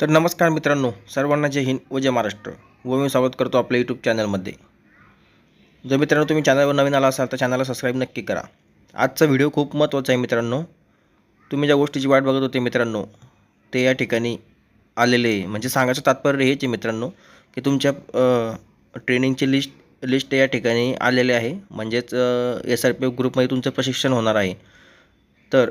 तर नमस्कार मित्रांनो सर्वांना जय हिंद व जय महाराष्ट्र. व मी स्वागत करतो आपल्या यूट्यूब चॅनलमध्ये जर मित्रांनो तुम्ही चॅनलवर नवीन आला असाल तर चॅनलला सबस्क्राईब नक्की करा. आजचा व्हिडिओ खूप महत्त्वाचा आहे मित्रांनो. तुम्ही ज्या गोष्टीची वाट बघत होते मित्रांनो ते या ठिकाणी आलेले आहे. म्हणजे सांगायचं तात्पर्य हेच आहे मित्रांनो की तुमच्या ट्रेनिंगची लिस्ट लिस्ट या ठिकाणी आलेले आहे. म्हणजेच एस आर पी एफ ग्रुपमध्ये तुमचं प्रशिक्षण होणार आहे. तर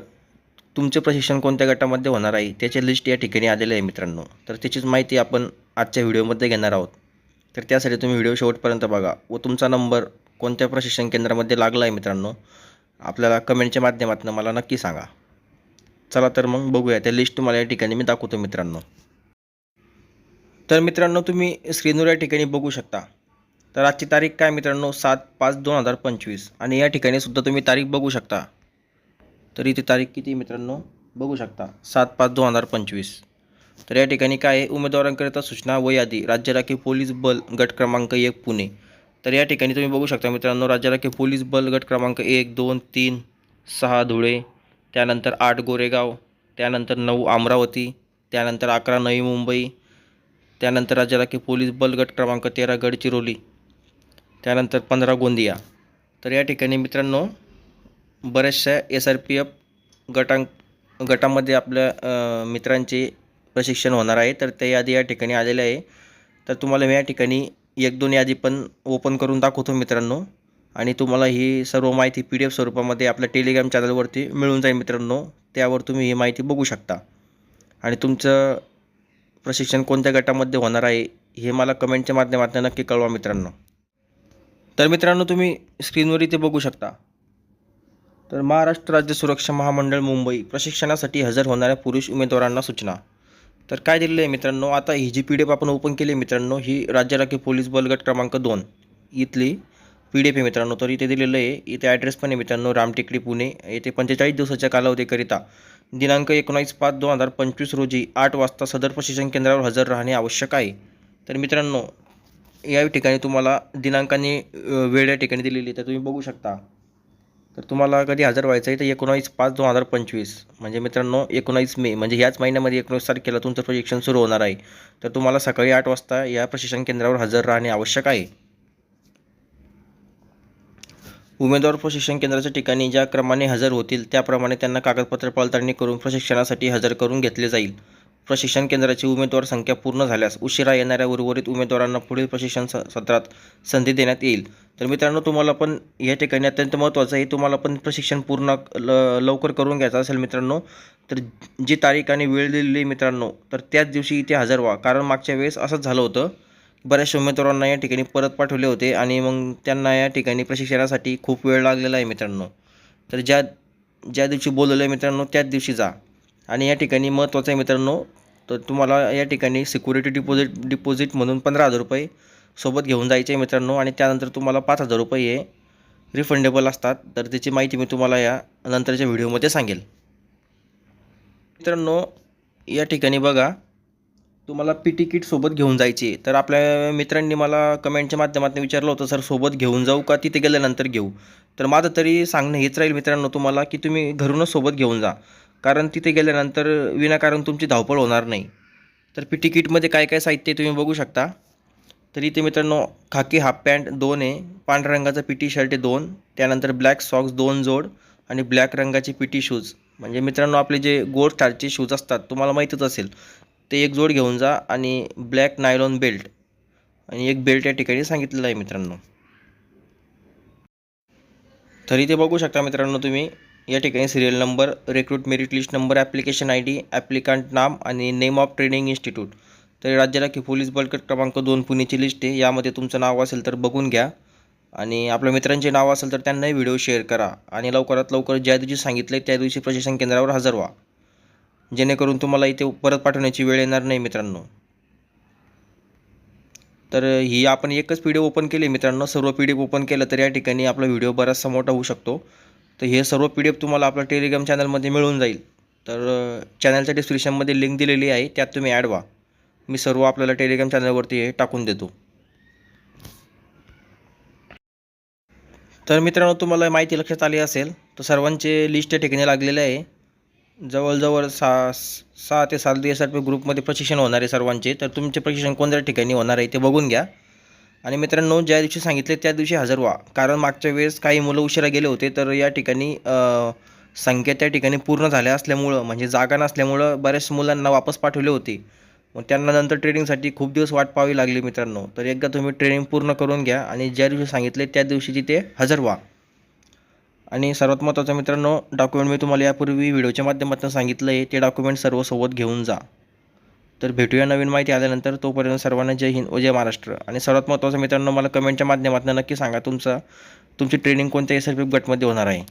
तुमचे प्रशिक्षण कोणत्या गटामध्ये होणार आहे त्याचे लिस्ट या ठिकाणी आलेले आहे मित्रांनो. तर त्याचीच माहिती आपण आजच्या व्हिडिओमध्ये घेणार आहोत. तर त्यासाठी तुम्ही व्हिडिओ शेवटपर्यंत बघा व तुमचा नंबर कोणत्या प्रशिक्षण केंद्रामध्ये लागला आहे मित्रांनो आपल्याला कमेंटच्या माध्यमातून मला नक्की सांगा. चला तर मग बघूया त्या लिस्ट तुम्हाला या ठिकाणी मी दाखवतो मित्रांनो. तर मित्रांनो तुम्ही स्क्रीनवर या ठिकाणी बघू शकता. तर आजची तारीख काय मित्रांनो सात पाच दोन हजार पंचवीस. आणि या ठिकाणी सुद्धा तुम्ही तारीख बघू शकता. तर इथे तारीख किती मित्रांनो? बघू शकता. सात पाच दोन हजार पंचवीस. तर या ठिकाणी काय आहे? उमेदवारांकरिता सूचना व यादी. राज्य राखीव पोलीस बल गट क्रमांक एक पुणे. तर या ठिकाणी तुम्ही बघू शकता मित्रांनो राज्य राखीव पोलीस बल गट क्रमांक एक दोन तीन सहा धुळे. त्यानंतर आठ गोरेगाव. त्यानंतर नऊ अमरावती. त्यानंतर अकरा नवी मुंबई. त्यानंतर राज्य राखीव पोलीस बल गट क्रमांक तेरा गडचिरोली. त्यानंतर पंधरा गोंदिया. तर या ठिकाणी मित्रांनो बऱ्याचशा एस आर पी एफ गटां गटामध्ये आपल्या मित्रांचे प्रशिक्षण होणार आहे. तर त्या यादी या ठिकाणी आलेल्या आहे. तर तुम्हाला मी या ठिकाणी एक दोन यादी पण ओपन करून दाखवतो मित्रांनो. आणि तुम्हाला ही सर्व माहिती पी डी एफ स्वरूपामध्ये आपल्या टेलिग्राम चॅनलवरती मिळून जाईल मित्रांनो. त्यावर तुम्ही ही माहिती बघू शकता. आणि तुमचं प्रशिक्षण कोणत्या गटामध्ये होणार आहे हे मला कमेंटच्या माध्यमातून नक्की कळवा मित्रांनो. तर मित्रांनो तुम्ही स्क्रीनवर इथे बघू शकता. तर महाराष्ट्र राज्य सुरक्षा महामंडळ मुंबई प्रशिक्षणासाठी हजर होणाऱ्या पुरुष उमेदवारांना सूचना. तर काय दिलेलं आहे मित्रांनो? आता ही जी पी डी एफ आपण ओपन केली आहे मित्रांनो ही राज्य राखीव पोलीस बलगट क्रमांक दोन. इथली पी डी एफ आहे मित्रांनो तर इथे दिलेलं आहे. इथे ॲड्रेस पण आहे मित्रांनो रामटेकडी पुणे. येथे पंचेचाळीस दिवसाच्या कालावधीकरिता दिनांक एकोणावीस पाच दोन हजार पंचवीस रोजी आठ वाजता सदर प्रशिक्षण केंद्रावर हजर राहणे आवश्यक आहे. तर मित्रांनो या ठिकाणी तुम्हाला दिनांकाने वेळ या ठिकाणी दिलेली आहे तर तुम्ही बघू शकता. तर तुम्हाला कधी हजर व्हायचं आहे तर एकोणावीस पाच दोन हजार पंचवीस. म्हणजे मित्रांनो एकोणावीस मे म्हणजे ह्याच महिन्यामध्ये एकोणीस तारखेला तुमचं प्रशिक्षण सुरू होणार आहे. तर तुम्हाला सकाळी आठ वाजता या प्रशिक्षण केंद्रावर हजर राहणे आवश्यक आहे. उमेदवार प्रशिक्षण केंद्राच्या ठिकाणी ज्या क्रमाने हजर होतील त्याप्रमाणे त्यांना कागदपत्र पडताळणी करून प्रशिक्षणासाठी हजर करून घेतले जाईल. प्रशिक्षण केंद्राची उमेदवार संख्या पूर्ण झाल्यास उशिरा येणाऱ्या उर्वरित उमेदवारांना पुढील प्रशिक्षण सत्रात संधी देण्यात येईल. तर मित्रांनो तुम्हाला पण या ठिकाणी अत्यंत महत्त्वाचं आहे. तुम्हाला पण प्रशिक्षण पूर्ण ल लवकर करून घ्यायचं असेल मित्रांनो तर जी तारीख आणि वेळ दिलेली आहे मित्रांनो तर त्याच दिवशी इथे हजर व्हा. कारण मागच्या वेळेस असंच झालं होतं. बऱ्याचशा उमेदवारांना या ठिकाणी परत पाठवले होते आणि मग त्यांना या ठिकाणी प्रशिक्षणासाठी खूप वेळ लागलेला आहे मित्रांनो. तर ज्या ज्या दिवशी बोलवलं आहे मित्रांनो त्याच दिवशी जा. आणि या ठिकाणी महत्त्वाचं आहे मित्रांनो तर तुम्हाला या ठिकाणी सिक्युरिटी डिपॉझिट डिपॉझिट म्हणून पंधरा हजार रुपये सोबत घेऊन जायचे मित्रांनो. आणि त्यानंतर तुम्हाला पाच हजार रुपये हे रिफंडेबल असतात. तर त्याची माहिती मी तुम्हाला या नंतरच्या व्हिडिओमध्ये सांगेल. मित्रांनो या ठिकाणी बघा तुम्हाला पी तिकीट सोबत घेऊन जायची तर आपल्या मित्रांनी मला कमेंटच्या माध्यमातून विचारलं होतं सर सोबत घेऊन जाऊ का? तिथे गेल्यानंतर घेऊ. तर माझं तरी सांगणं हेच राहील मित्रांनो तुम्हाला की तुम्ही घरूनच सोबत घेऊन जा. कारण तिथे गेल्यानंतर विनाकारण तुमची धावपळ होणार नाही. तर पी तिकीटमध्ये काय काय साहित्य तुम्ही बघू शकता. तर इथे मित्रांनो खाकी हाफ पॅन्ट दोन आहे पांढऱ्या रंगाचा पी टी शर्ट आहे दोन त्यानंतर ब्लॅक सॉक्स दोन जोड आणि ब्लॅक रंगाचे पी टी शूज. म्हणजे मित्रांनो आपले जे गोड स्टारचे शूज असतात तुम्हाला माहीतच असेल ते एक जोड घेऊन जा आणि ब्लॅक नायलॉन बेल्ट. आणि एक बेल्ट या ठिकाणी सांगितलेलं आहे मित्रांनो. तर इथे बघू शकता मित्रांनो तुम्ही या ठिकाणी serial number recruit merit list number application I D applicant नाम आणि नेम ऑफ ट्रेनिंग इन्स्टिट्यूट तर राज्याला की पोलीस बलकट क्रमांक दोन पुणेची लिस्ट आहे. यामध्ये तुमचं नाव असेल तर बघून घ्या. आणि आपल्या मित्रांचे नाव असेल तर त्यांनाही व्हिडिओ शेअर करा. आणि लवकरात लवकर ज्या दिवशी सांगितलं आहे त्या दिवशी प्रशासन केंद्रावर हजर व्हा. जेणेकरून तुम्हाला इथे परत पाठवण्याची वेळ येणार नाही मित्रांनो. तर ही आपण एकच पी डी ओपन केली मित्रांनो. सर्व पी डी एफ ओपन केलं तर या ठिकाणी आपला व्हिडिओ बराचसा मोठा होऊ शकतो. तर हे सर्व पी डी एफ तुम्हाला आपल्या टेलिग्राम चॅनलमध्ये मिळून जाईल. तर चॅनलच्या डिस्क्रिप्शनमध्ये लिंक दिलेली आहे. त्यात तुम्ही ॲड व्हा. मी सर्व आपल्याला टेलिग्राम चॅनलवरती हे टाकून देतो. तर मित्रांनो तुम्हाला माहिती लक्षात आली असेल तर सर्वांचे लिस्ट या ठिकाणी लागलेले आहे. जवळजवळ सहा सहा ते सात एस ग्रुपमध्ये प्रशिक्षण होणार आहे सर्वांचे. तर तुमचे प्रशिक्षण कोणत्या ठिकाणी होणार आहे ते बघून घ्या. आणि मित्रांनो ज्या दिवशी सांगितले त्या दिवशी हजर व्हा. कारण मागच्या वेळेस काही मुलं उशिरा गेले होते तर या ठिकाणी संख्या त्या ठिकाणी पूर्ण झाल्या असल्यामुळं म्हणजे जागा नसल्यामुळं बऱ्याच मुलांना वापस पाठवले होते. मग त्यांना नंतर ट्रेनिंगसाठी खूप दिवस वाट पाहावी लागली मित्रांनो. तर एकदा तुम्ही ट्रेनिंग पूर्ण करून घ्या आणि ज्या दिवशी सांगितले त्या दिवशी तिथे हजर व्हा. आणि सर्वात महत्त्वाचं मित्रांनो डॉक्युमेंट मी तुम्हाला यापूर्वी व्हिडिओच्या माध्यमातून सांगितलं आहे ते डॉक्युमेंट सर्व सोबत घेऊन जा. तर भेटूया नवीन माहिती आल्यानंतर तोपर्यंत सर्वांना जय हिंद व जय महाराष्ट्र. आणि सर्वात महत्त्वाचं मित्रांनो मला कमेंटच्या माध्यमातून नक्की सांगा तुमचा तुमची ट्रेनिंग कोणत्या एस आर पी गटमध्ये होणार आहे?